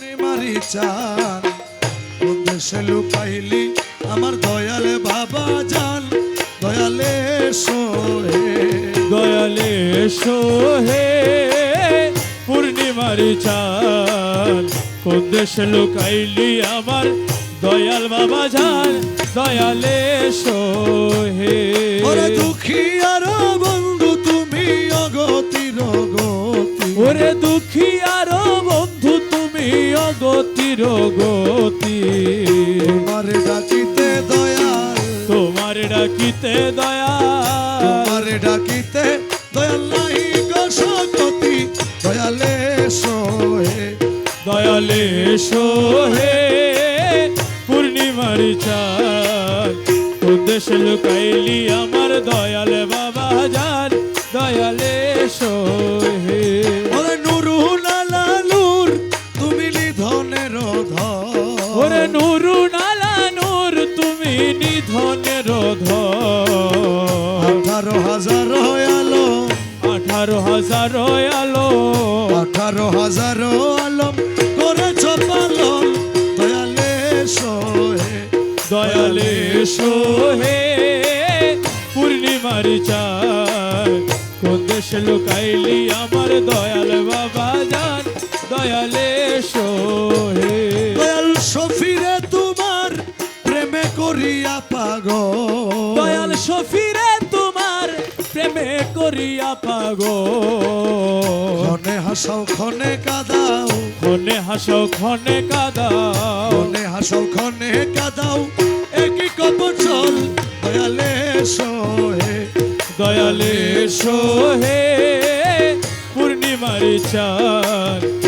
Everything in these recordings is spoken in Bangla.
মারি চান। কোন আমার দয়ালে বাবা জান। দয়ালে সোহে। দয়ালে সোহে, পূর্ণিমার চান দেশে লুকাইলি, আমার দয়াল বাবা জান। দয়ালে সোহে। গতি। তোমার ডাকিতে দয়াল। তোমার ডাকিতে দয়া তোমার ডাকিতে দয়াল নাই গো দয়ালে সোহে দয়ালে সোহে পূর্ণিমার চাঁদ। উদ্দেশ লুকাইলি আমার দয়াল বাবা যান দয়ালে সোহে নিধনের ধর আঠারো হাজার আলো। আঠারো হাজার আলো। আঠারো হাজার আলম করেছ পালন দয়ালে সোহে। দয়ালে সোহে। পূর্ণিমার চাঁদ। কোন দেশ লুকাইলি আমার দয়াল বাবা যান দয়ালে সোহে। করিয়া পাগল। দয়াল সফিরে তোমার প্রেমে করিয়া পাগো ক্ষণে হাসাও ক্ষণে কাদাও। ক্ষণে হাসো ক্ষণে কাদাও। ক্ষণে হাসাও ক্ষণে কাদাও। একই কবচল দয়ালে সোহে দয়ালে সোহে পূর্ণিমার চাঁদ।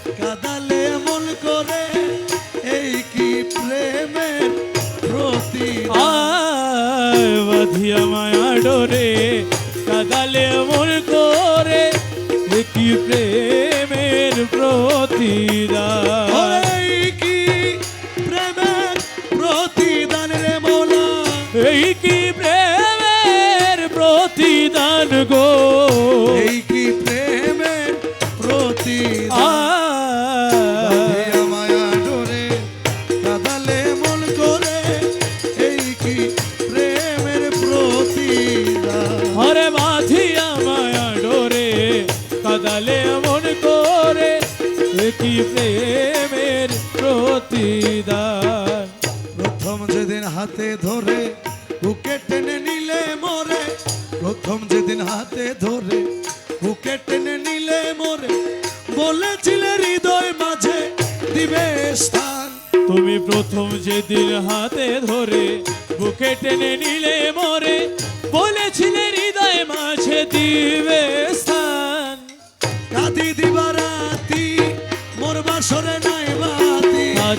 মায়া ডোরে কাদালে মন করে কি প্রেমের প্রতিদান। প্রতিদান প্রথম যেদিন হাতে ধরে বুকে টেনে নিলে মরে প্রথম যেদিন হাতে ধরে বুকে টেনে নিলে মরে বলেছিলে হৃদয় মাঝে দিবে স্থান। তুমি প্রথম যেদিন হাতে ধরে বুকে টেনে নিলে মরে বলেছিলে হৃদয় মাঝে দিবে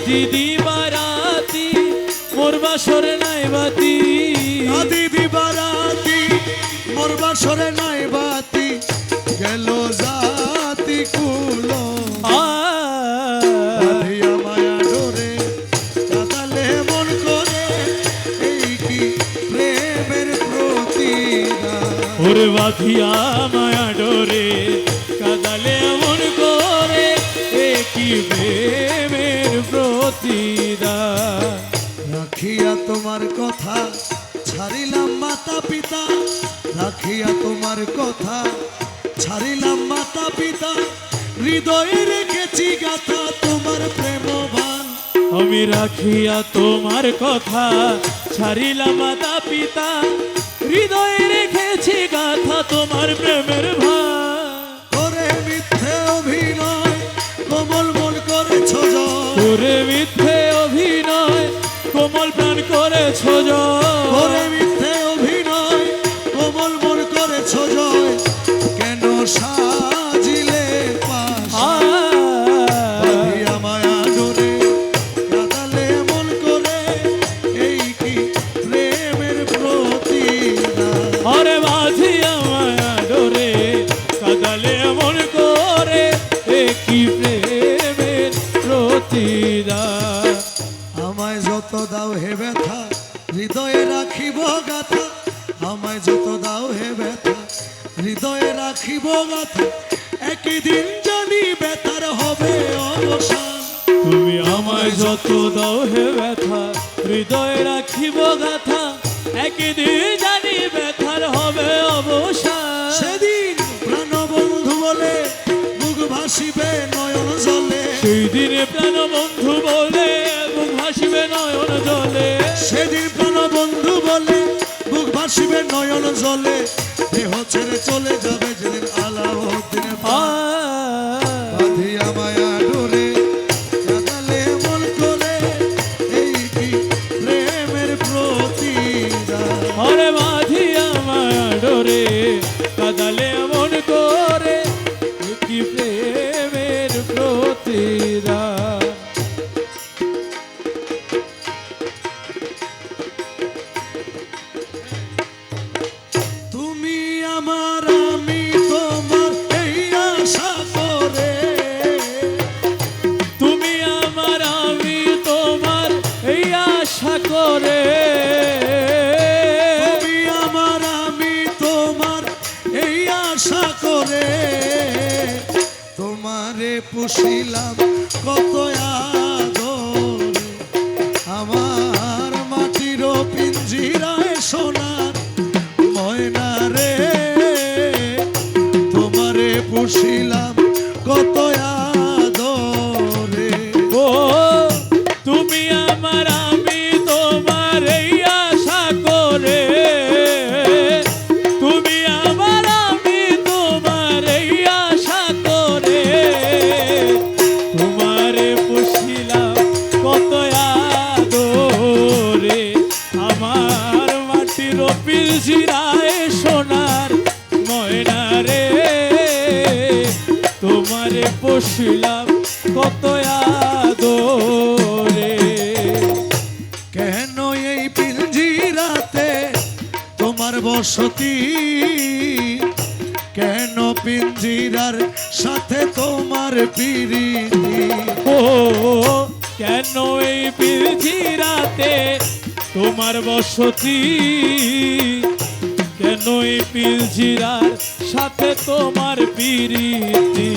বাতি আজি দিবারাতি মোর বাসর নাই বাতি। কাঁদি দিবা রাতি মোর বাসরে নাই বাতি গেল জাতি কুলো। বাঁধিয়া ছাড়িলাম মাতা পিতা, রাখিয়া তোমার কথা। ছাড়িলাম মাতা পিতা, হৃদয়ে রেখেছি গাথা তোমার প্রেম প্রেমবান। আমি রাখিয়া তোমার কথা, ছাড়িলাম মাতা পিতা, হৃদয়ে রেখেছি গাথা তোমার প্রেমের ভার হৃদয়ে রাখিব গাথা। একই জানি ব্যথার হবে অবসান। তুমি আমায় যত দাও হে ব্যথা হৃদয়ে রাখিব গাথা। একদিন জানি ব্যথার হবে অবসান। সেদিন প্রাণবন্ধু বলে মুখ ভাসিবে নয়ন জলে। সেই দিনে প্রাণ বন্ধু বলে মুখ ভাসিবে নয়ন জলে। সেদিন প্রাণবন্ধু বলে বুক ভাসিবে নয়ন জলে। দেহ চলে যাবে যেদিন আলাউদ্দিনে পুষিলাম কত আদরে বসতি কেন পিঞ্জিরার সাথে তোমার পিরিতি? ও, কেন এই পিলজিরাতে তোমার বসতি? কেন এই পিলজিরার সাথে তোমার পিরিতি?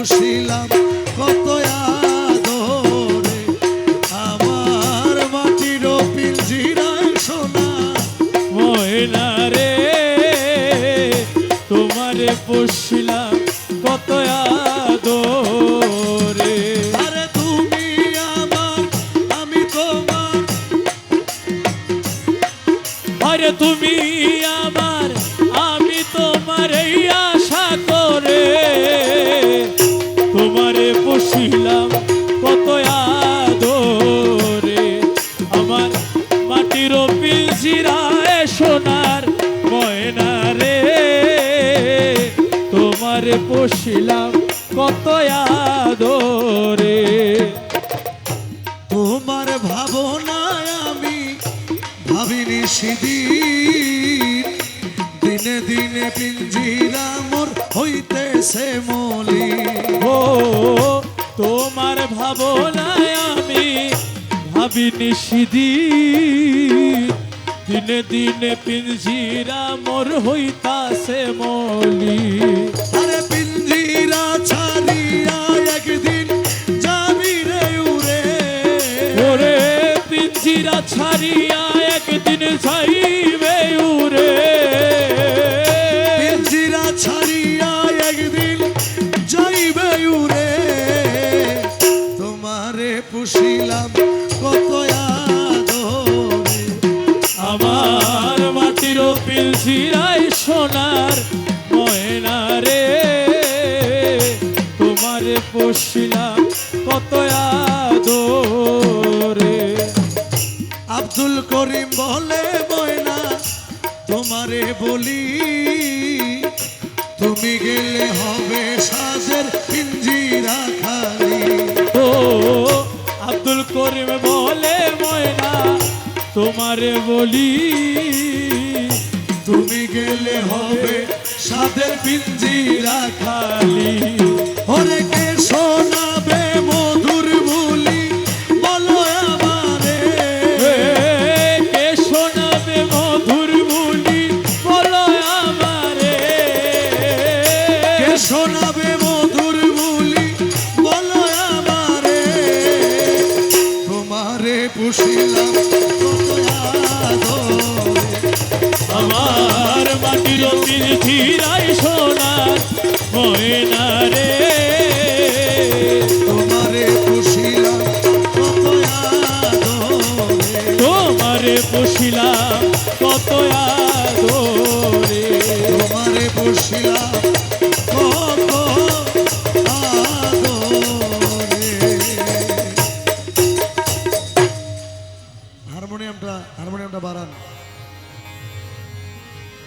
তোমারে তোমারে পুষিলাম কত আদরে। তোমার ভাবনায় আমি ভাবিনি সেদিন। দিনে দিনে পিঞ্জিরা মোর হইতেছে মলি ও তোমার ভাবনায় আমি ভাবিনি সিদিন। দিনে দিনে পিঞ্জিরা মোর হইতাছে মলি পিঞ্জিরা ছাড়িয়া একদিন যাইবে উরে পিঞ্জিরা ছাড়িয়া একদিন যাইবে উড়ে। তোমারে পুষিলাম কত আদরে। আমার মাটির পিলছিরাই সোনার ময়না রে। তোমার পুষিলাম কত আদরে। আব্দুল করিম বলে বয়না তোমারে বলি, তুমি গেলে হবে সাজের ইঞ্জিরা খালি। ও, আব্দুল করিম বলে ময়না, তোমারে বলি, তুমি গেলে হবে সাদের পিঞ্জিরা খালি। শোনাবে মধুর বুলি, বলো আমারে তোমারে পুষিলাম। আমার মাটির পিছিরাই সোনার ময়না রে তোমারে পুষিলাম। তোমারে পুষিলাম কত আদরে